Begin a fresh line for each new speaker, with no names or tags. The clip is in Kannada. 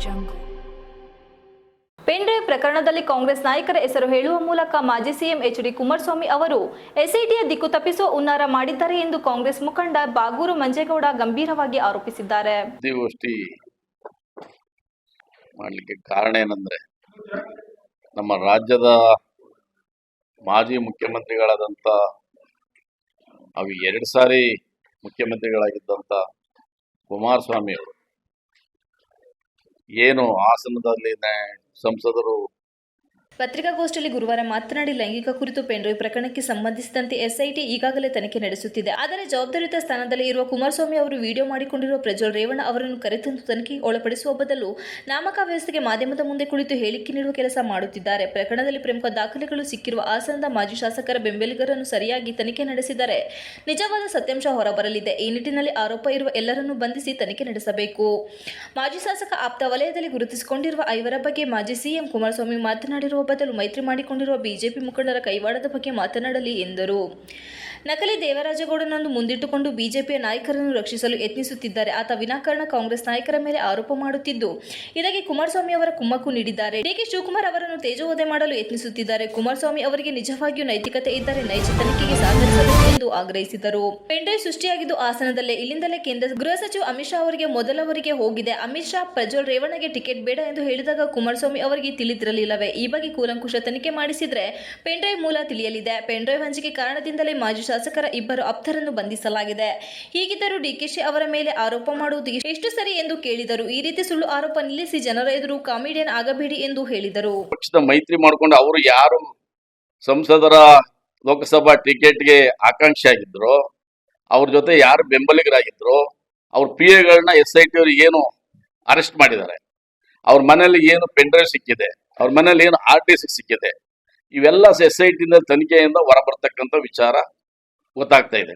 jungle. ಪೆನ್ಡ್ರೈವ್ ಪ್ರಕರಣದಲ್ಲಿ ಕಾಂಗ್ರೆಸ್ ನಾಯಕರ ಹೆಸರು ಹೇಳುವ ಮೂಲಕ ಮಾಜಿ ಸಿಎಂ ಎಚ್ ಡಿ ಕುಮಾರಸ್ವಾಮಿ ಅವರು ಎಸ್ಐಟಿಯ ದಿಕ್ಕು ತಪ್ಪಿಸುವ ಉನ್ನಾರ ಮಾಡಿದ್ದಾರೆ ಎಂದು ಕಾಂಗ್ರೆಸ್ ಮುಖಂಡ ಬಾಗೂರು ಮಂಜೇಗೌಡ ಗಂಭೀರವಾಗಿ ಆರೋಪಿಸಿದ್ದಾರೆ
ಸುದ್ದಿಗೋಷ್ಠಿ ಮಾಡಲಿಕ್ಕೆ ಕಾರಣ ಏನಂದ್ರೆ, ನಮ್ಮ ರಾಜ್ಯದ ಮಾಜಿ ಮುಖ್ಯಮಂತ್ರಿಗಳಾದಂತ ಅವು ಎರಡು ಸಾರಿ ಮುಖ್ಯಮಂತ್ರಿಗಳಾಗಿದ್ದಂಥ ಕುಮಾರಸ್ವಾಮಿ ಅವರು ಏನು ಹಾಸನದಲ್ಲಿ ಸಂಸದರು
ಪತ್ರಿಕಾಗೋಷ್ಠಿಯಲ್ಲಿ ಗುರುವಾರ ಮಾತನಾಡಿ ಲೈಂಗಿಕ ಕುರಿತು ಪೆಂಡ್ರೈವ್ ಪ್ರಕರಣಕ್ಕೆ ಸಂಬಂಧಿಸಿದಂತೆ ಎಸ್ಐಟಿ ಈಗಾಗಲೇ ತನಿಖೆ ನಡೆಸುತ್ತಿದೆ. ಆದರೆ ಜವಾಬ್ದಾರಿಯುತ ಸ್ಥಾನದಲ್ಲಿ ಇರುವ ಕುಮಾರಸ್ವಾಮಿ ಅವರು ವಿಡಿಯೋ ಮಾಡಿಕೊಂಡಿರುವ ಪ್ರಜ್ವಲ್ ರೇವಣ್ಣ ಅವರನ್ನು ಕರೆತಂದು ತನಿಖೆಗೆ ಒಳಪಡಿಸುವ ಬದಲು ನಾಮಕ ವ್ಯವಸ್ಥೆಗೆ ಮಾಧ್ಯಮದ ಮುಂದೆ ಕುಳಿತು ಹೇಳಿಕೆ ನೀಡುವ ಕೆಲಸ ಮಾಡುತ್ತಿದ್ದಾರೆ. ಪ್ರಕರಣದಲ್ಲಿ ಪ್ರಮುಖ ದಾಖಲೆಗಳು ಸಿಕ್ಕಿರುವ ಹಾಸನದ ಮಾಜಿ ಶಾಸಕರ ಬೆಂಬಲಿಗರನ್ನು ಸರಿಯಾಗಿ ತನಿಖೆ ನಡೆಸಿದರೆ ನಿಜವಾದ ಸತ್ಯಾಂಶ ಹೊರಬರಲಿದೆ. ಈ ನಿಟ್ಟಿನಲ್ಲಿ ಆರೋಪ ಇರುವ ಎಲ್ಲರನ್ನೂ ಬಂಧಿಸಿ ತನಿಖೆ ನಡೆಸಬೇಕು. ಮಾಜಿ ಶಾಸಕ ಆಪ್ತ ವಲಯದಲ್ಲಿ ಗುರುತಿಸಿಕೊಂಡಿರುವ ಐವರ ಬಗ್ಗೆ ಮಾಜಿ ಸಿಎಂ ಕುಮಾರಸ್ವಾಮಿ ಮಾತನಾಡಿರುವ ಬದಲು ಮೈತ್ರಿ ಮಾಡಿಕೊಂಡಿರುವ ಬಿಜೆಪಿ ಮುಖಂಡರ ಕೈವಾಡದ ಬಗ್ಗೆ ಮಾತನಾಡಲಿ ಎಂದರು. ನಕಲಿ ದೇವರಾಜಗೌಡನನ್ನು ಮುಂದಿಟ್ಟುಕೊಂಡು ಬಿಜೆಪಿಯ ನಾಯಕರನ್ನು ರಕ್ಷಿಸಲು ಯತ್ನಿಸುತ್ತಿದ್ದಾರೆ. ಆತ ವಿನಾಕಾರಣ ಕಾಂಗ್ರೆಸ್ ನಾಯಕರ ಮೇಲೆ ಆರೋಪ ಮಾಡುತ್ತಿದ್ದು, ಇದಕ್ಕೆ ಕುಮಾರಸ್ವಾಮಿ ಅವರ ಕುಮ್ಮಕ್ಕು ನೀಡಿದ್ದಾರೆ. ಡಿಕೆ ಶಿವಕುಮಾರ್ ಅವರನ್ನು ತೇಜೋವಧೆ ಮಾಡಲು ಯತ್ನಿಸುತ್ತಿದ್ದಾರೆ. ಕುಮಾರಸ್ವಾಮಿ ಅವರಿಗೆ ನಿಜವಾಗಿಯೂ ನೈತಿಕತೆ ಇದ್ದರೆ ನೈಜ ತನಿಖೆಗೆ ಸಹಕರಿಸಬೇಕು ಎಂದು ಆಗ್ರಹಿಸಿದರು. ಪೆಂಡ್ರೈವ್ ಸೃಷ್ಟಿಯಾಗಿದ್ದು ಆಸನದಲ್ಲೇ ಇಲ್ಲಿಂದಲೇ ಕೇಂದ್ರ ಗೃಹ ಸಚಿವ ಅಮಿತ್ ಶಾ ಅವರಿಗೆ ಮೊದಲವರಿಗೆ ಹೋಗಿದೆ. ಅಮಿತ್ ಶಾ, ಪ್ರಜ್ವಲ್ ರೇವಣ್ಣಗೆ ಟಿಕೆಟ್ ಬೇಡ ಎಂದು ಹೇಳಿದಾಗ ಕುಮಾರಸ್ವಾಮಿ ಅವರಿಗೆ ತಿಳಿದಿರಲಿಲ್ಲವೇ? ಈ ಬಗ್ಗೆ ಕೂಲಂಕುಷ ತನಿಖೆ ಮಾಡಿಸಿದ್ರೆ ಪೆಂಡ್ರೈವ್ ಮೂಲ ತಿಳಿಯಲಿದೆ. ಪೆಂಡ್ರೈವ್ ಹಂಚಿಕೆ ಕಾರಣದಿಂದಲೇ ಮಾಜಿ ಶಾಸಕರ ಇಬ್ಬರು ಆಪ್ತರನ್ನು ಬಂಧಿಸಲಾಗಿದೆ. ಹೀಗಿದ್ದರೂ ಡಿಕೆಶಿ ಅವರ ಮೇಲೆ ಆರೋಪ ಮಾಡುವುದು ಎಷ್ಟು ಸರಿ ಎಂದು ಕೇಳಿದರು ಈ ರೀತಿ ಸುಳ್ಳು ಆರೋಪ ನಿಲ್ಲಿಸಿ ಜನರ ಎದುರು ಕಾಮಿಡಿಯನ್ ಆಗಬೇಡಿ ಎಂದು ಹೇಳಿದರು.
ಪಕ್ಷದ ಮೈತ್ರಿ ಮಾಡಿಕೊಂಡು ಅವರು ಯಾರು ಸಂಸದರ ಲೋಕಸಭಾ ಟಿಕೆಟ್ಗೆ ಆಕಾಂಕ್ಷಿ ಆಗಿದ್ರು ಅವ್ರ ಜೊತೆ ಯಾರು ಬೆಂಬಲಿಗರಾಗಿದ್ರು ಅವ್ರ ಪಿ ಎಗಳನ್ನ ಎಸ್ ಐ ಟಿ ಅವ್ರಿಗೆ ಏನು ಅರೆಸ್ಟ್ ಮಾಡಿದ್ದಾರೆ, ಅವ್ರ ಮನೇಲಿ ಏನು ಪೆಂಡ್ರೈವ್ ಸಿಕ್ಕಿದೆ, ಅವ್ರ ಮನೇಲಿ ಏನು ಆರ್ ಟಿ ಸಿ ಸಿಕ್ಕಿದೆ, ಇವೆಲ್ಲ ಎಸ್ ಐ ಟಿಯಿಂದ ತನಿಖೆಯಿಂದ ಹೊರಬರ್ತಕ್ಕಂಥ ವಿಚಾರ ಗೊತ್ತಾಗ್ತಾ ಇದೆ.